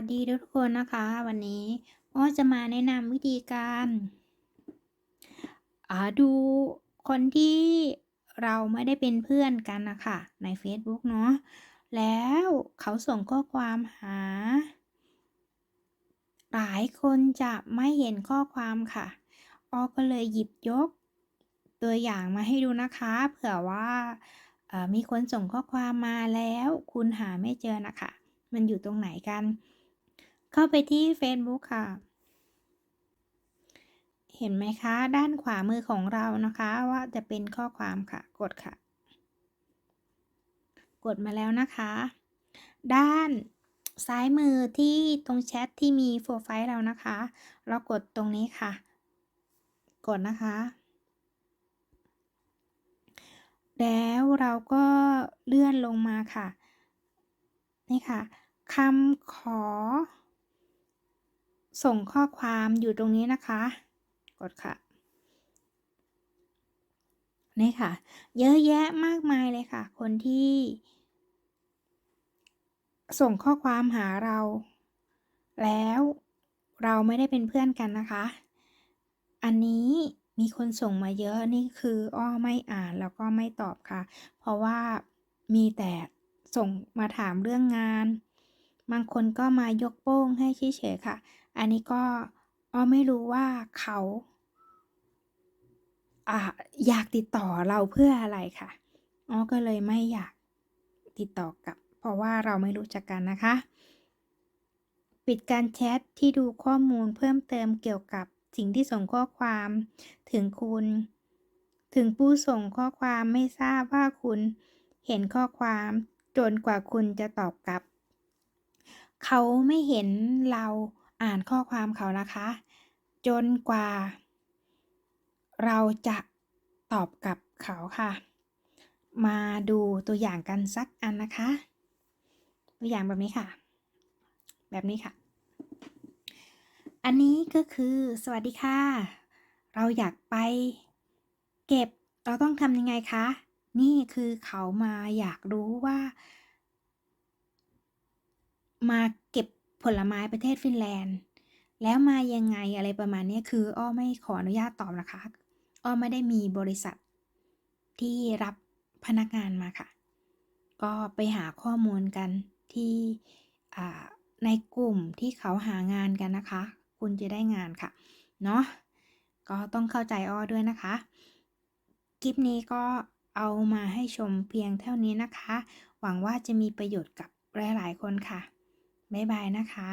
สวัสดีทุกคนนะคะวันนี้อ้อจะมาแนะนำวิธีการอ่าดูคนที่เราไม่ได้เป็นเพื่อนกันนะคะใน Facebook เนาะแล้วเขาส่งข้อความหา หลายคนจะไม่เห็นข้อความค่ะอ้อก็เลยหยิบยกตัวอย่างมาให้ดูนะคะเผื่อว่าอ่อมีคนส่งข้อความมาแล้ว คุณหาไม่เจอนะคะ มันอยู่ตรงไหนกัน เข้าไปที่ Facebook ค่ะ เห็นไหมคะ ด้านขวามือของเรานะคะว่าจะเป็นข้อความค่ะ กดค่ะ กดมาแล้วนะคะ ด้านซ้ายมือที่ตรงแชทที่มีโปรไฟล์เรานะคะ เรากดตรงนี้ค่ะ กดนะคะ แล้วเราก็เลื่อนลงมาค่ะ นี่ค่ะคำขอ ส่งข้อความอยู่ตรงนี้นะคะ กดค่ะ นี่ค่ะ เยอะแยะมากมายเลยค่ะ คนที่ ส่งข้อความหาเรา แล้วเราไม่ได้เป็นเพื่อนกันนะคะ อันนี้มีคนส่งมาเยอะนี่คืออ้อไม่อ่านแล้วก็ไม่ตอบค่ะ เพราะว่ามีแต่ส่งมาถามเรื่องงาน บางคนก็มายกโป้งให้เฉยๆค่ะ อันนี้ก็อ้อไม่รู้ว่าเขาอ่าอยากติดต่อเราเพื่ออะไรค่ะอ้อก็เลยไม่อยากติดต่อกับ เพราะว่าเราไม่รู้จักกันนะคะ ปิดการแชทที่ดูข้อมูลเพิ่มเติมเกี่ยวกับสิ่งที่ส่งข้อความถึงคุณ ถึงผู้ส่งข้อความไม่ทราบว่าคุณเห็นข้อความจนกว่าคุณจะตอบกลับ เขาไม่เห็นเรา อ่านข้อความเขานะคะ จนกว่า เราจะตอบกลับเขาค่ะ มาดูตัวอย่างกันสักอันนะคะ ตัวอย่างแบบนี้ค่ะ แบบนี้ค่ะ อันนี้ก็คือสวัสดีค่ะ เราอยากไปเก็บเราต้องทำยังไงคะ นี่คือเขามาอยากรู้ว่า มาเก็บ ผลไม้ประเทศฟินแลนด์ แล้วมายังไงอะไรประมาณนี้คืออ้อไม่ขออนุญาตตอบนะคะ อ้อไม่ได้มีบริษัท ที่รับพนักงานมาค่ะ ก็ไปหาข้อมูลกันที่ในกลุ่มที่เขาหางานกันนะคะ คุณจะได้งานค่ะ เนาะก็ต้องเข้าใจอ้อด้วยนะคะ คลิปนี้ก็เอามาให้ชมเพียงเท่านี้นะคะ หวังว่าจะมีประโยชน์กับหลาย ๆ คนค่ะ บ๊ายบายนะคะ